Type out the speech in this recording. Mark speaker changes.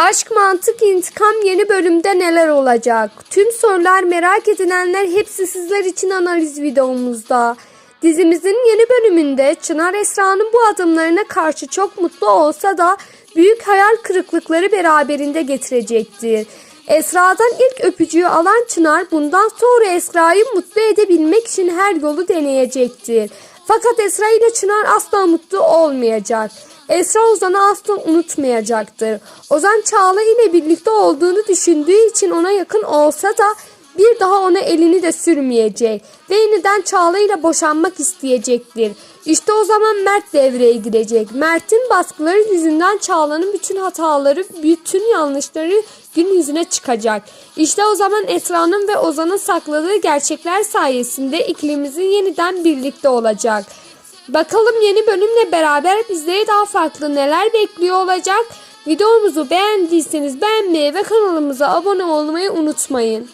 Speaker 1: Aşk Mantık İntikam yeni bölümde neler olacak? Tüm sorular merak edilenler hepsi sizler için analiz videomuzda. Dizimizin yeni bölümünde Çınar Esra'nın bu adımlarına karşı çok mutlu olsa da büyük hayal kırıklıkları beraberinde getirecektir. Esra'dan ilk öpücüğü alan Çınar bundan sonra Esra'yı mutlu edebilmek için her yolu deneyecektir. Fakat Esra ile Çınar asla mutlu olmayacak. Esra Ozan'ı asla unutmayacaktır. Ozan Çağla ile birlikte olduğunu düşündüğü için ona yakın olsa da bir daha ona elini de sürmeyecek ve yeniden Çağla ile boşanmak isteyecektir. İşte o zaman Mert devreye girecek. Mert'in baskıları yüzünden Çağla'nın bütün hataları, bütün yanlışları gün yüzüne çıkacak. İşte o zaman Esra'nın ve Ozan'ın sakladığı gerçekler sayesinde ikilimizin yeniden birlikte olacak. Bakalım yeni bölümle beraber bizleri daha farklı neler bekliyor olacak? Videomuzu beğendiyseniz beğenmeyi ve kanalımıza abone olmayı unutmayın.